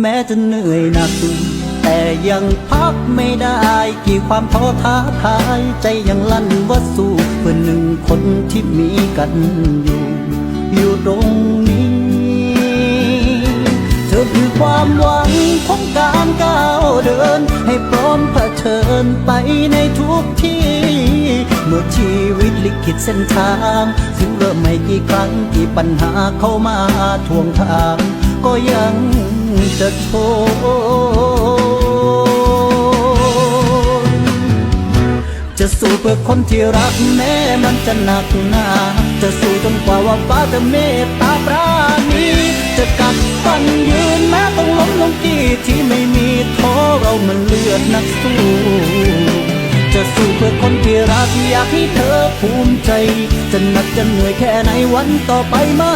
แม้จะเหนื่อยหนัก แต่ยังพักไม่ได้ กี่ความท้อท้าทาย ใจยังลั่นว่าสู้เพื่อหนึ่งคนที่มีกันอยู่ อยู่ตรงนี้ เธอคือความหวังของการก้าวเดิน ให้พร้อมเผชิญไปในทุกที่ เมื่อชีวิตลิขิตเส้นทาง กี่ครั้งกี่ปัญหาเข้ามาทวงทางก็ยังจะทนจะสู้เพื่อคนที่รักแม้มันจะหนักหนาจะสู้จนกว่าว่าฟ้าจะเมตตาปราณีจะกัดฟันยืนแม้ต้องล้มลงกี่ที่ไม่มีท้อเรามันเลือดนักสู้ พื่อคนที่รักอยากให้เธอภูมิใจ จะหนักจะเหนื่อยแค่ไหนวันต่อไปไม่